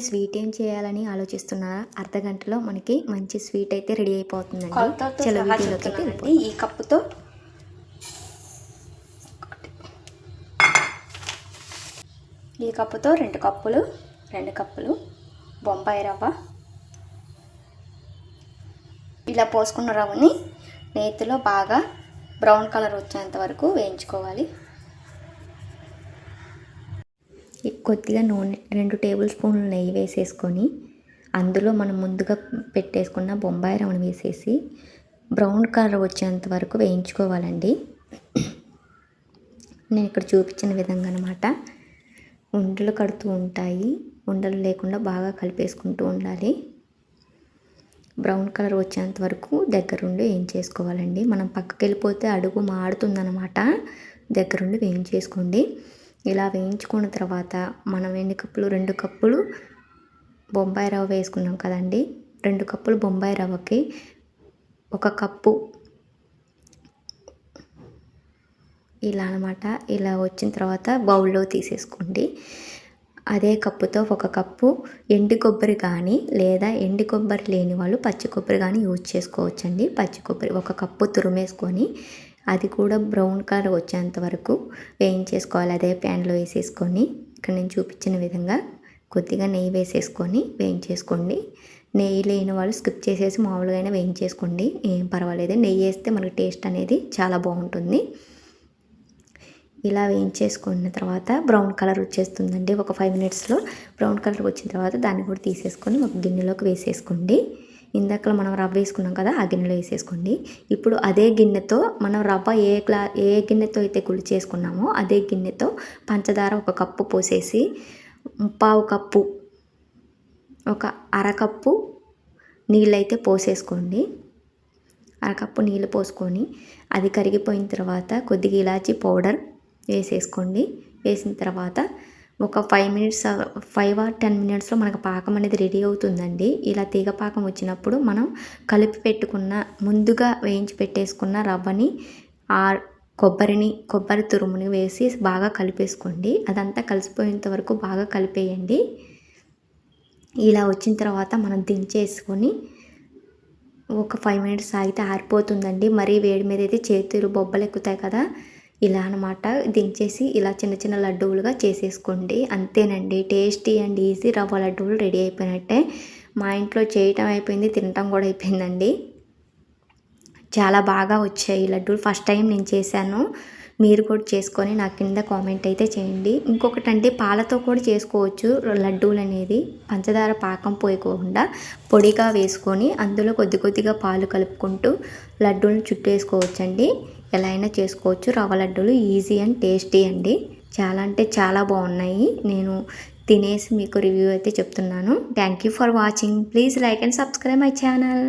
Sweet ఏం చేయాలని ఆలోచిస్తున్నారా? అర్ధ గంటలో మనకి మంచి స్వీట్ అయితే రెడీ అయిపోతుందండి. చలో వీడియోలోకి అయితే. ఈ కప్పుతో ఈ కప్పుతో రెండు కప్పులు రెండు కప్పులు బొంబాయి రవ్వ. ఇలా పోసుకున్న రవ్వని నేతిలో బాగా బ్రౌన్ కలర్ వచ్చేంత వరకు వేయించుకోవాలి. కొద్దిగా నూనె రెండు టేబుల్ స్పూన్లు నెయ్యి వేసేసుకొని అందులో మనం ముందుగా పెట్టేసుకున్న బొంబాయి రవ్వను వేసేసి బ్రౌన్ కలర్ వచ్చేంత వరకు వేయించుకోవాలండి. నేను ఇక్కడ చూపించిన విధంగా అనమాట ఉండలు కడుతూ ఉంటాయి. ఉండలు లేకుండా బాగా కలిపేసుకుంటూ ఉండాలి. బ్రౌన్ కలర్ వచ్చేంత వరకు దగ్గరుండి వేయించేసుకోవాలండి. మనం పక్కకి వెళ్ళిపోతే అడుగు మాడుతుందనమాట దగ్గరుండి వేయించేసుకోండి. ఇలా వేయించుకున్న తర్వాత మనం ఎన్ని కప్పులు రెండు కప్పులు బొంబాయి రవ్వ వేసుకున్నాం కదండి. రెండు కప్పులు బొంబాయి రవ్వకి ఒక కప్పు ఇలా అనమాట ఇలా వచ్చిన తర్వాత బౌల్లో తీసేసుకోండి. అదే కప్పుతో ఒక కప్పు ఎండి కొబ్బరి కానీ లేదా ఎండి కొబ్బరి లేని వాళ్ళు పచ్చి కొబ్బరి కానీ యూజ్ చేసుకోవచ్చండి. పచ్చి కొబ్బరి ఒక కప్పు తురుమేసుకొని అది కూడా బ్రౌన్ కలర్ వచ్చేంత వరకు వేయించేసుకోవాలి. అదే ప్యాన్లో వేసేసుకొని ఇక్కడ నేను చూపించిన విధంగా కొద్దిగా నెయ్యి వేసేసుకొని వేయించేసుకోండి. నెయ్యి లేని వాళ్ళు స్కిప్ చేసేసి మామూలుగానే వేయించేసుకోండి. ఏం పర్వాలేదు. నెయ్యి వేస్తే మనకి టేస్ట్ అనేది చాలా బాగుంటుంది. ఇలా వేయించేసుకున్న తర్వాత బ్రౌన్ కలర్ వచ్చేస్తుందండి. ఒక ఫైవ్ మినిట్స్లో బ్రౌన్ కలర్ వచ్చిన తర్వాత దాన్ని కూడా తీసేసుకొని ఒక గిన్నెలోకి వేసేసుకోండి. ఇందాక మనం రవ్వ వేసుకున్నాం కదా ఆ గిన్నెలో వేసేసుకోండి. ఇప్పుడు అదే గిన్నెతో మనం రవ్వ ఏ గ్లా ఏ గిన్నెతో అయితే కులి చేసుకున్నామో అదే గిన్నెతో పంచదార ఒక కప్పు పోసేసి పావు కప్పు ఒక అరకప్పు నీళ్ళైతే పోసేసుకోండి. అరకప్పు నీళ్ళు పోసుకొని అది కరిగిపోయిన తర్వాత కొద్దిగా ఇలాచీ పౌడర్ వేసేసుకోండి. వేసిన తర్వాత ఒక five minutes five or ten మినిట్స్లో మనకు పాకం అనేది రెడీ అవుతుందండి. ఇలా తీగ పాకం వచ్చినప్పుడు మనం కలిపి పెట్టుకున్న ముందుగా వేయించి పెట్టేసుకున్న రవ్వని ఆ కొబ్బరిని కొబ్బరి తురుముని వేసి బాగా కలిపేసుకోండి. అదంతా కలిసిపోయేంత వరకు బాగా కలిపేయండి. ఇలా వచ్చిన తర్వాత మనం దించేసుకొని ఒక ఫైవ్ మినిట్స్ ఆగితే ఆరిపోతుందండి. మరీ వేడి మీద అయితే చేతులు బొబ్బలు ఎక్కుతాయి కదా. ఇలా అనమాట దించేసి ఇలా చిన్న చిన్న లడ్డూలుగా చేసేసుకోండి. అంతేనండి. టేస్టీ అండ్ ఈజీ రవ్వ లడ్డూలు రెడీ అయిపోయినట్టే. మా ఇంట్లో చేయటం అయిపోయింది తినటం కూడా అయిపోయిందండి. చాలా బాగా వచ్చాయి లడ్డూలు. ఫస్ట్ టైం నేను చేశాను. మీరు కూడా చేసుకొని నా కింద కామెంట్ అయితే చేయండి. ఇంకొకటి అంటే పాలతో కూడా చేసుకోవచ్చు లడ్డూలు అనేది. పంచదార పాకం పోయకుండా పొడిగా వేసుకొని అందులో కొద్ది కొద్దిగా పాలు కలుపుకుంటూ లడ్డూలను చుట్టేసుకోవచ్చండి. ఎలా అయినా చేసుకోవచ్చు. రవ్వ లడ్డూలు ఈజీ అండ్ టేస్టీ అండి. చాలా అంటే చాలా బాగున్నాయి. నేను తినేసి మీకు రివ్యూ అయితే చెప్తున్నాను. Thank you for watching. Please like and subscribe my channel.